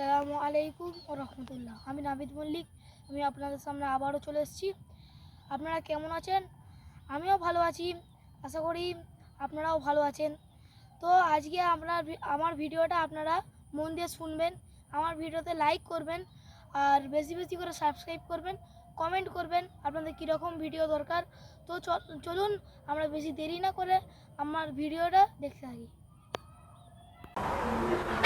আসসালামু আলাইকুম ও রহমতুল্লাহ। আমি নাবিদ মল্লিক, আমি আপনাদের সামনে আবারও চলে এসেছি। আপনারা কেমন আছেন? আমিও ভালো আছি, আশা করি আপনারাও ভালো আছেন। তো আজকে আপনার আমার ভিডিওটা আপনারা মন দিয়ে শুনবেন, আমার ভিডিওতে লাইক করবেন, আর বেশি বেশি করে সাবস্ক্রাইব করবেন, কমেন্ট করবেন, আপনাদের কীরকম ভিডিও দরকার। তো চলুন আমরা বেশি দেরি না করে আমার ভিডিওটা দেখতে থাকি।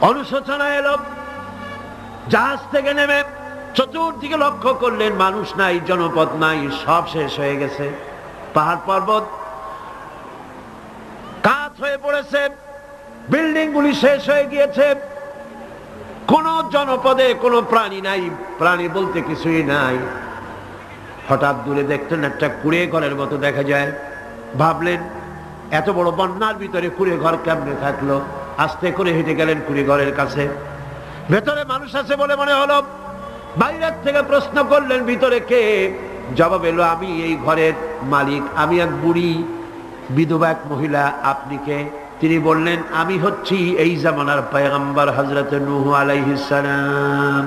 অনুশোচনা এলো। জাহাজ থেকে নেমে চতুর্দিকে লক্ষ্য করলেন মানুষ নাই, জনপদ নাই, সব শেষ হয়ে গেছে। পাহাড় পর্বত কাত হয়ে পড়েছে বিল্ডিং গুলি শেষ হয়ে গিয়েছে। কোন জনপদে কোনো প্রাণী নাই, প্রাণী বলতে কিছুই নাই। হঠাৎ দূরে দেখলেন একটা কুড়ে ঘরের মতো দেখা যায়। ভাবলেন, এত বড় বন্যার ভিতরে কুড়ে ঘর কেমনে থাকল? আস্তে করে হেঁটে গেলেন কুড়ে ঘরের কাছে। ভেতরে মানুষ আছে বলে মনে হলো, বাইরের থেকে প্রশ্ন করলেন, ভিতরে কে? জবাব এলো, আমি এই ঘরের মালিক, আমি এক বুড়ি, বিধবা এক মহিলা, আপনি কে? তিনি বললেন, আমি হচ্ছি এই জামানার পায়গাম্বার হজরত নুহ আলাইহিসালাম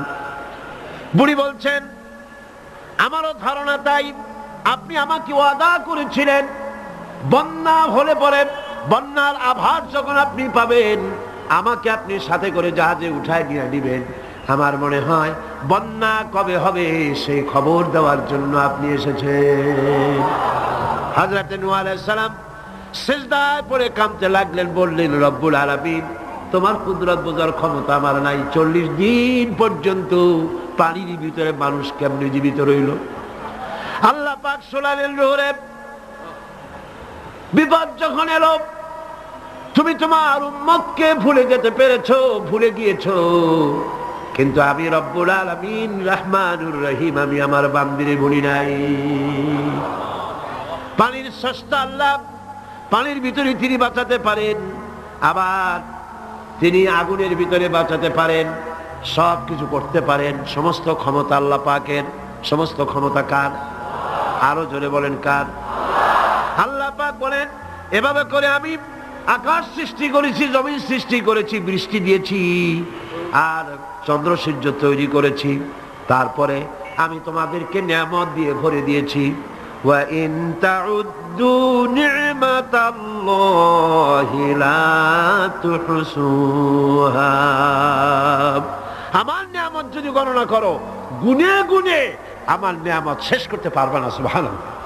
বুড়ি বলছেন, আমারও ধারণা তাই, আপনি আমাকে ওয়াদা করেছিলেন, বন্যা হলে পরে বন্যার আভার যখন আপনি পাবেন, আমাকে আপনি সাথে করে জাহাজে উঠায় নিয়ে দিবেন। আমার মনে হয়, বন্যা কবে হবে সেই খবর দেওয়ার জন্য আপনি এসেছেন। হাজরাতে সালাম সেজদায় পরে কামতে লাগলেন, বললেন, রব্বুল আলামিন, তোমার কুদরত বোঝার ক্ষমতা আমার নাই। চল্লিশ দিন পর্যন্ত পানির ভিতরে মানুষ কেমনি জীবিত রইল? আল্লাহ পাক শোনালেন রোহরে বিপদ যখন এলো তুমি তোমার উম্মতকে ভুলে যেতে পেরেছ, ভুলে গিয়েছো। কিন্তু আমি রব্বুল আলামিন রহমানুর রহিম, আমি আমার বান্দিরে ভুলি নাই। পানির সস্তা আল্লাহ, পানির ভিতরে তিনি বাঁচাতে পারেন, আবার তিনি আগুনের ভিতরে বাঁচাতে পারেন, সব কিছু করতে পারেন। সমস্ত ক্ষমতা আল্লাহ পাকের, সমস্ত ক্ষমতা কার? আরও জোরে বলেন কার? আল্লাহ পাক বলেন, এভাবে করে আমি আকাশ সৃষ্টি করেছি, জমিন সৃষ্টি করেছি, বৃষ্টি দিয়েছি, আর চন্দ্র সূর্য তৈরি করেছি। তারপরে আমি তোমাদেরকে নিয়ামত দিয়ে ভরে দিয়েছি। আমার নিয়ামত যদি গণনা করো, গুনে গুনে আমার নিয়ামত শেষ করতে পারবে না, সুবহানাল্লাহ।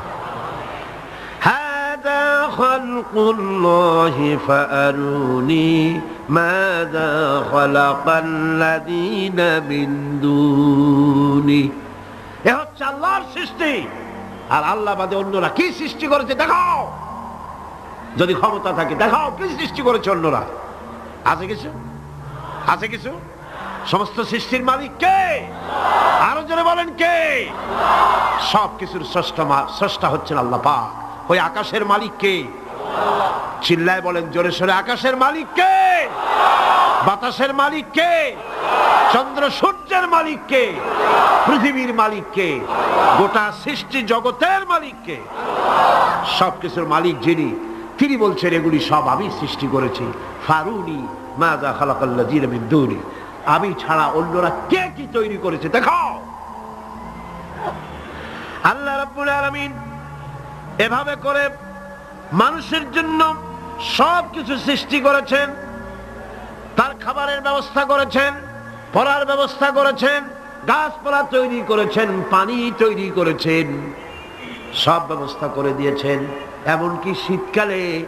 خلق الله فأروني ماذا خلق الذين من دوني এ হচ্ছে আল্লাহর সৃষ্টি আর আল্লাহ বাদে অন্যরা কি সৃষ্টি করেছে দেখাও যদি ক্ষমতা থাকে দেখাও কি সৃষ্টি করেছে অন্যরা আছে কিছু আছে কিছু সমস্ত সৃষ্টির মালিক কে আরো জোরে বলেন কে সব কিছুর স্রষ্টা মা- স্রষ্টা হচ্ছেন আল্লাহ পাক ওই আকাশের মালিক কে? চিল্লায় বলেন, জোরে সোরে, আকাশের মালিক কে? বাতাসের মালিক কে? চন্দ্র সূর্যের মালিক কে? পৃথিবীর মালিক কে? গোটা সৃষ্টি জগতের মালিক কে? সব কিছুর মালিক যিনি, তিনি বলছেন, এগুলি সব আমি সৃষ্টি করেছি। ফারুনি মাদা খালাকাল্লা জিরে বিদ্যুনি আমি ছাড়া অন্যরা কে কি তৈরি করেছে? দেখাও। আল্লাহ রাব্বুল আলামিন এভাবে করে মানুষের জন্য সব কিছু সৃষ্টি করেছেন। তার খাবারের ব্যবস্থা করেছেন, পড়ার ব্যবস্থা করেছেন, গাছপালা তৈরি করেছেন, পানি তৈরি করেছেন, সব ব্যবস্থা করে দিয়েছেন। এমনকি শীতকালে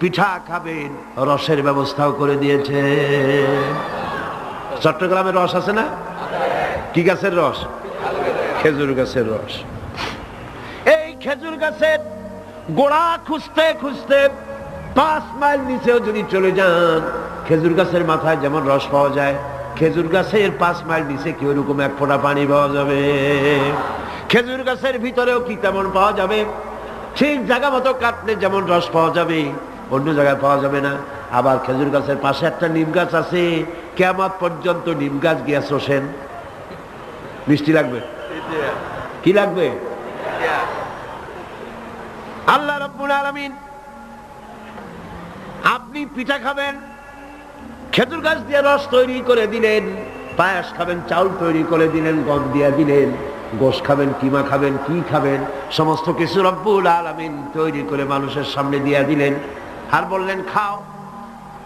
পিঠা খাবেন, রসের ব্যবস্থাও করে দিয়েছেন। চট্টগ্রামের রস আছে না? কি গাছের রস? খেজুর গাছের রস। খেজুর গাছের গোড়া খুঁজতে খুঁজতে পাঁচ মাইল নিচেও যদি চলে যান খেজুর গাছের মাথায় যেমন রস পাওয়া যায় খেজুর গাছের পাঁচ মাইল নিচে কি ওরকম এক ফোঁটা পানি পাওয়া যাবে? খেজুর গাছের ভিতরেও কি তেমন পাওয়া যাবে? ঠিক জায়গা মতো কাটলে যেমন রস পাওয়া যাবে অন্য জায়গায় পাওয়া যাবে না। আবার খেজুর গাছের পাশে একটা নিম গাছ আছে কেমন পর্যন্ত নিম গাছ গিয়া শোষেন। মিষ্টি লাগবে? কি লাগবে? আল্লাহ রব্বুল আলামিন, আপনি পিঠা খাবেন, খেজুর গাছ দিয়ে রস তৈরি করে দিলেন, পায়াস খাবেন, চাউল তৈরি করে দিলেন, গম দিয়ে দিলেন, গোশ খাবেন, কিমা খাবেন, কি খাবেন, সমস্ত কিছু রব্বুল আলামিন তৈরি করে মানুষের সামনে দিয়ে দিলেন। আর বললেন, খাও,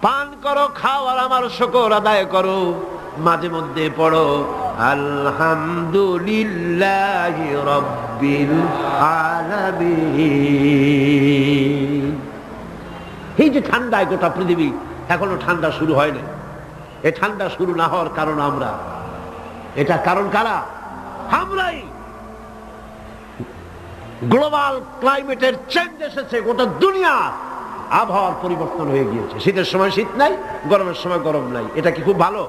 পান করো, খাও আর আমার শকর আদায় করো, মাঝে মধ্যে পড়ো আলহামদুলিল্লাহ রব্বিল আলামিন। এই যে ঠান্ডায় গোটা পৃথিবী, এখনও ঠান্ডা শুরু হয়নি। এই ঠান্ডা শুরু না হওয়ার কারণ আমরা। এটা কারণ কারা? আমরাই। গ্লোবাল ক্লাইমেটের চেঞ্জ এসেছে, গোটা দুনিয়া আবহাওয়ার পরিবর্তন হয়ে গিয়েছে। শীতের সময় শীত নাই, গরমের সময় গরম নাই। এটা কি খুব ভালো?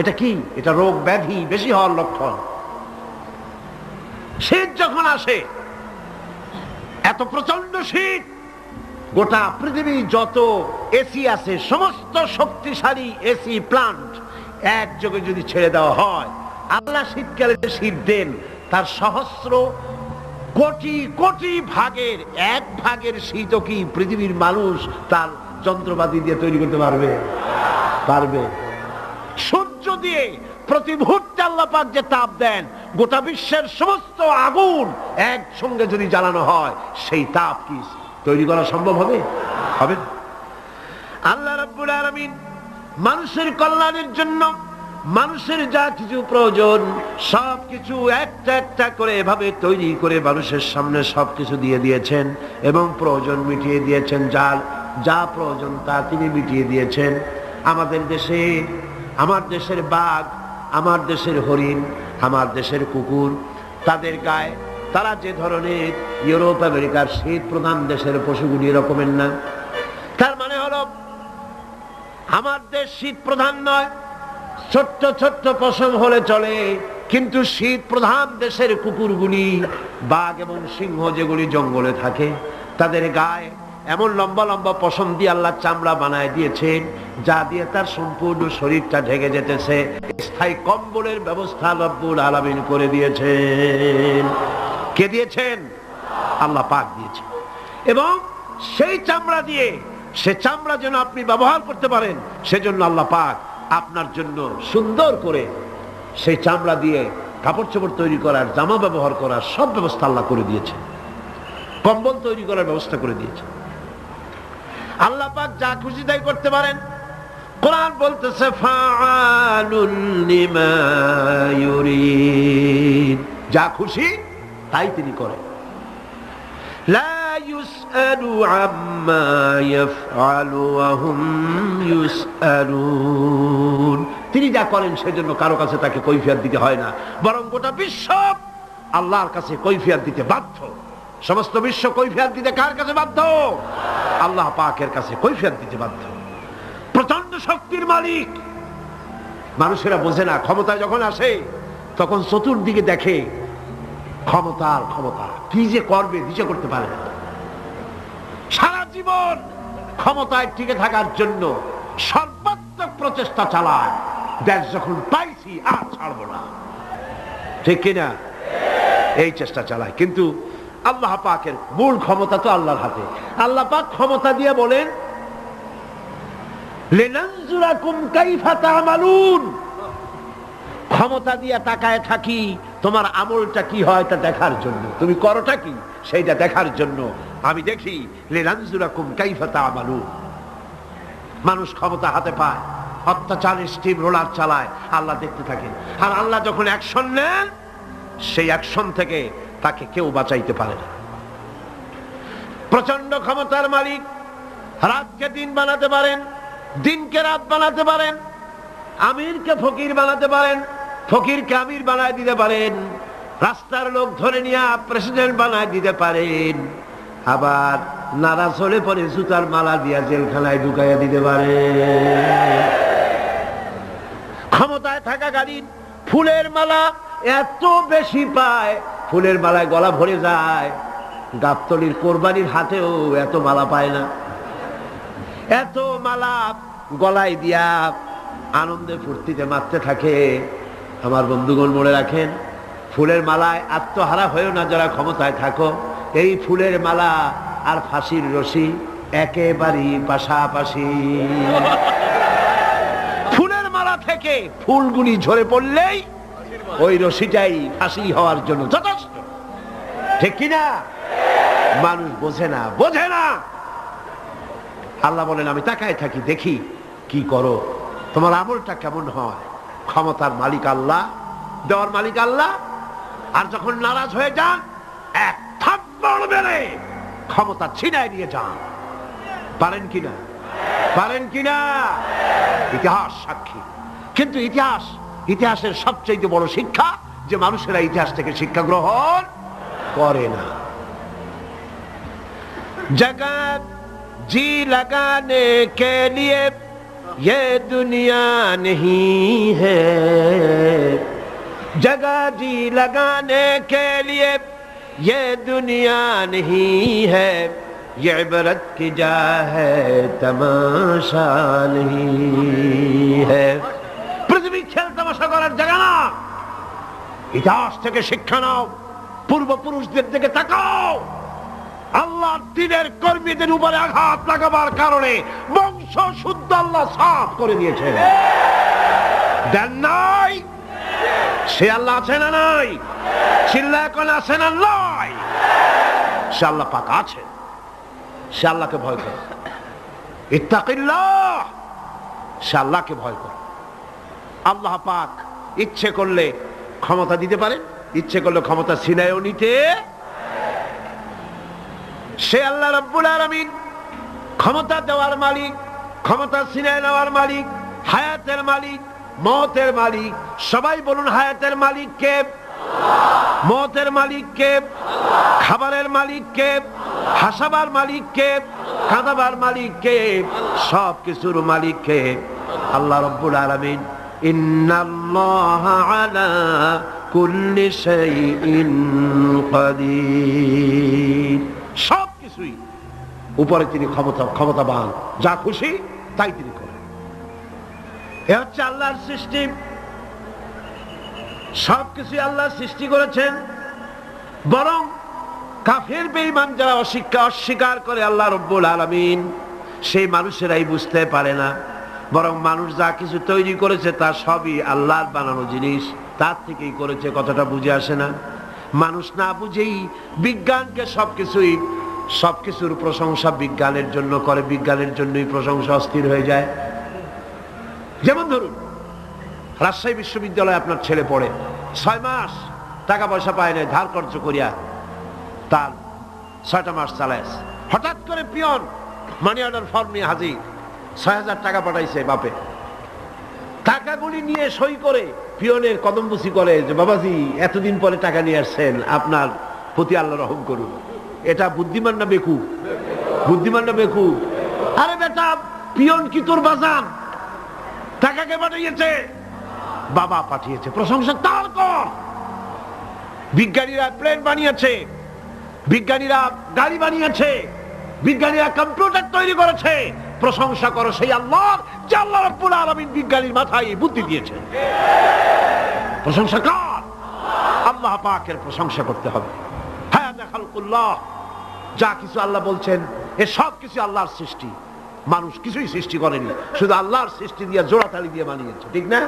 এটা কি? এটা রোগ ব্যাধি বেশি হওয়ার লক্ষণ। শীত যখন আসে, এত প্রচণ্ড শীত, গোটা পৃথিবী যত এসি আছে, সমস্ত শক্তিশালী এসি প্লান্ট একযোগে যদি ছেড়ে দেওয়া হয়, আল্লাহ শীতকালে যে শীত দেন, তার সহস্র কোটি কোটি ভাগের এক ভাগের শীত কি পৃথিবীর মানুষ তার যন্ত্রপাতি দিয়ে তৈরি করতে পারবে? পারবে। সূর্য দিয়ে প্রতি মুহূর্তে আল্লাহ পাক যে তাপ দেন, গোটা বিশ্বের সমস্ত আগুন একসঙ্গে যদি জ্বালানো হয়, সেই তাপ কি তৈরি করা সম্ভব হবে? হবে আল্লাহ রাব্বুল আলামিন মানুষের কল্যাণের জন্য মানুষের যা কিছু প্রয়োজন সব কিছু একটা একটা করে এভাবে তৈরি করে মানুষের সামনে সব কিছু দিয়ে দিয়েছেন এবং প্রয়োজন মিটিয়ে দিয়েছেন যা যা প্রয়োজন তা তিনি মিটিয়ে দিয়েছেন। আমাদের দেশে আমার দেশের বাঘ, আমার দেশের হরিণ, আমার দেশের কুকুর, তাদের গায়ে তারা যে ধরনের ইউরোপ, আমেরিকার শীত প্রধান দেশের পশুগুলি এরকমের না। তার মানে হলো, আমার দেশ শীত প্রধান নয়, ছোট্ট ছোট্ট পশম হলে চলে, কিন্তু শীত প্রধান দেশের কুকুরগুলি, বাঘ এবং সিংহ যেগুলি জঙ্গলে থাকে, তাদের গায়ে এমন লম্বা লম্বা পশম দিয়ে আল্লাহ চামড়া বানায় দিয়েছেন যা দিয়ে তার সম্পূর্ণ শরীরটা ঢেকে যেতেছে। স্থায়ী কম্বলের ব্যবস্থা রব্বুল আলামিন করে দিয়েছেন। কে দিয়েছেন? আল্লাহ পাক দিয়েছেন। এবং সেই চামড়া দিয়ে, সে চামড়া যেন আপনি ব্যবহার করতে পারেন, সেজন্য আল্লাহ পাক আপনার জন্য সুন্দর করে সেই চামড়া দিয়ে কাপড় চোপড় তৈরি করার, জামা ব্যবহার করার সব ব্যবস্থা আল্লাহ করে দিয়েছে কম্বল তৈরি করার ব্যবস্থা করে দিয়েছে আল্লাহ পাক যা খুশি তাই করতে পারেন। কোরআন বলতেছে যা খুশি তাই তিনি করেন। তিনি যা করেন সেজন্য কারও কাছে তাকে কৈফিয়াত দিতে হয় না। বরং গোটা বিশ্ব আল্লাহর কাছে কৈফিয়ার দিতে বাধ্য। সমস্ত বিশ্ব কৈফিয়ত দিতে কার কাছে বাধ্য? আল্লাহ পাকের কাছে কৈফিয়ত দিতে বাধ্য। প্রচণ্ড শক্তির মালিক। মানুষেরা বোঝে না ক্ষমতায় যখন আসে, তখন চতুর্দিকে দেখে ক্ষমতার ক্ষমতা। কি যে করবে দিশে করতে পারে। না সারা জীবন ক্ষমতায় টিকে থাকার জন্য সর্বাত্মক প্রচেষ্টা চালায়। দেশ যখন পাইছি, আর ছাড়বো না। ঠিক কিনা? এই চেষ্টা চালায়। কিন্তু আল্লাহ পাকের মূল ক্ষমতা তো আল্লাহর হাতে। আল্লাহ পাক ক্ষমতা দিয়ে বলেন ক্ষমতা দিয়ে তাকায় থাকি, তোমার আমলটা কি হয় তা দেখার জন্য। তুমি করোটা কি? সেইটা দেখার জন্য। আমি দেখি মানুষ ক্ষমতা হাতে পায়, অত্যাচারের স্টিম রোলার চালায়, আল্লাহ দেখতে থাকেন। আর আল্লাহ যখন অ্যাকশন নেন, সেই অ্যাকশন থেকে তাকে কেউ বাঁচাইতে পারে না। প্রচণ্ড ক্ষমতার মালিক, রাতকে দিন বানাতে পারেন, দিনকে রাত বানাতে পারেন, আমিরকে ফকির বানাতে পারেন, ফকিরকে আমির বানায় দিতে পারেন, রাস্তার লোক ধরে নিয়ে প্রেসিডেন্ট বানায় দিতে পারেন, আবার নারাজ হলে পরে জুতার মালা দিয়া জেলখানায় ঢুকাইয়া দিতে পারেন। ক্ষমতায় থাকাকালীন ফুলের মালা এত বেশি পায় ফুলের মালায় গলা ভরে যায়। গাবতলির কোরবানির হাতেও এত মালা পায় না। এত মালা গলায় দিয়া আনন্দে ফুর্তিতে মারতে থাকে। আমার বন্ধুগণ মনে রাখেন, ফুলের মালায় আত্মহারা হয়েও না যারা ক্ষমতায় থাকো। এই ফুলের মালা আর ফাঁসির রশি একেবারেই পাশাপাশি। ফুলের মালা থেকে ফুলগুলি ঝরে পড়লেই ওই রশিটাই ফাঁসি হওয়ার জন্য। যথেষ্ট ঠিক কিনা? মানুষ বোঝে না বোঝে না। আল্লাহ বলেন, আমি তাকায় থাকি, দেখি কি করো। তোমার আমলটা কেমন হয়? ক্ষমতার মালিক আল্লাহ, দেওয়ার মালিক আল্লাহ। আর যখন নারাজ হয়ে যান, এক থাপ্পড় মেরে ক্ষমতা ছিনায় নিয়ে যান। পারেন কিনা? পারেন কিনা? ইতিহাস সাক্ষী। কিন্তু ইতিহাস, ইতিহাসের সবচেয়ে বড় শিক্ষা যে মানুষেরা ইতিহাস থেকে শিক্ষা গ্রহণ করে না जगत जी लगाने के लिए ये दुनिया नहीं है जगह जी लगाने के लिए ये दुनिया नहीं है ये इबरत की जा है तमाशा नहीं है পৃথিবী খেল তামাশা করার জায়গা না ইতিহাস থেকে শিক্ষা নাও পূর্বপুরুষদের দিকে তাকাও। আল্লাহ দিনের কর্মীদের উপরে আঘাত লাগাবার কারণে বংশ শুদ্ধ আল্লাহ সাফ করে দিয়েছে দেন নাই? সে আল্লাহ আছে না নাই? চিল্লা এখন আছে না নাই? সে আল্লাহ পাক আছে। সে আল্লাহকে ভয় করে। ইত্তাকিল্লাহ! সে আল্লাহকে ভয় করে। আল্লাহ পাক ইচ্ছে করলে ক্ষমতা দিতে পারে ইচ্ছে করলে ক্ষমতা ছিনায়ও নিতে। সে আল্লাহ রব্বুল আলামিন ক্ষমতা দেওয়ার মালিক, ক্ষমতা ছিনায় নেওয়ার মালিক, হায়াতের মালিক, মতের মালিক। সবাই বলুন হায়াতের মালিক কে? মতের মালিক কে? খাবারের মালিক কে? হাসাবার মালিক কে? কাঁদাবার মালিক কে? সব কিছুর মালিক কে? আল্লাহ রব্বুল আলামিন, ইন্নাল্লাহ আলা কুল্লি সব কিছুই উপরে তিনি ক্ষমতা, ক্ষমতাবান। যা খুশি, তাই তিনি করেন। এ হচ্ছে আল্লাহর সৃষ্টি। সব কিছুই আল্লাহ সৃষ্টি করেছেন। বরং কাফের, বেঈমান যারা অস্বীকার অস্বীকার করে আল্লাহ রব্বুল আলামিন, সেই মানুষেরাই বুঝতে পারে না। বরং মানুষ যা কিছু তৈরি করেছে, তা সবই আল্লাহর বানানো জিনিস। তার থেকেই করেছে কতটা বুঝে আসে না। মানুষ না বুঝেই বিজ্ঞানকে সবকিছুই, সবকিছুর প্রশংসা বিজ্ঞানের জন্য করে, বিজ্ঞানের জন্যই প্রশংসা অস্থির হয়ে যায়। যেমন ধরুন, রাজশাহী বিশ্ববিদ্যালয়ে আপনার ছেলে পড়ে, ছয় মাস টাকা পয়সা পায় না ধার খরচ করিয়া তার ছয়টা মাস চালায় হঠাৎ করে পিয়ন মানি অর্ডার ফর্ম নিয়ে হাজির, ছয় হাজার টাকা পাঠাইছে বাপে। টাকাগুলি নিয়ে সই করে পিয়নের কদমবুসি করে যে, বাবাজি, এতদিন পরে টাকা নিয়ে আসছেন, আপনার প্রতি আল্লাহ রহম করুন। এটা বুদ্ধিমান না বেকু বুদ্ধিমান না বেকু আরে বেটা, পিয়ন কি তোর বাজান? টাকাকে পাঠিয়েছে? বাবা পাঠিয়েছে। প্রশংসা তার কর। বিজ্ঞানীরা প্লেন বানিয়েছে। বিজ্ঞানীরা গাড়ি বানিয়েছে। বিজ্ঞানীরা কম্পিউটার তৈরি করেছে। প্রশংসা করো সেই আল্লাহ, যে আল্লাহ রব্বুল আলমিন বিজ্ঞানীর মাথায় বুদ্ধি দিয়েছে। প্রশংসা কার? আল্লাহ পাকের প্রশংসা করতে হবে। হ্যাঁ দেখালকুল্লাহ যা কিছু আল্লাহ বলছেন, এ সব কিছু আল্লাহর সৃষ্টি। মানুষ কিছুই সৃষ্টি করেনি, শুধু আল্লাহর সৃষ্টি দিয়ে জোড়াতালি দিয়ে বানিয়েছে, ঠিক না?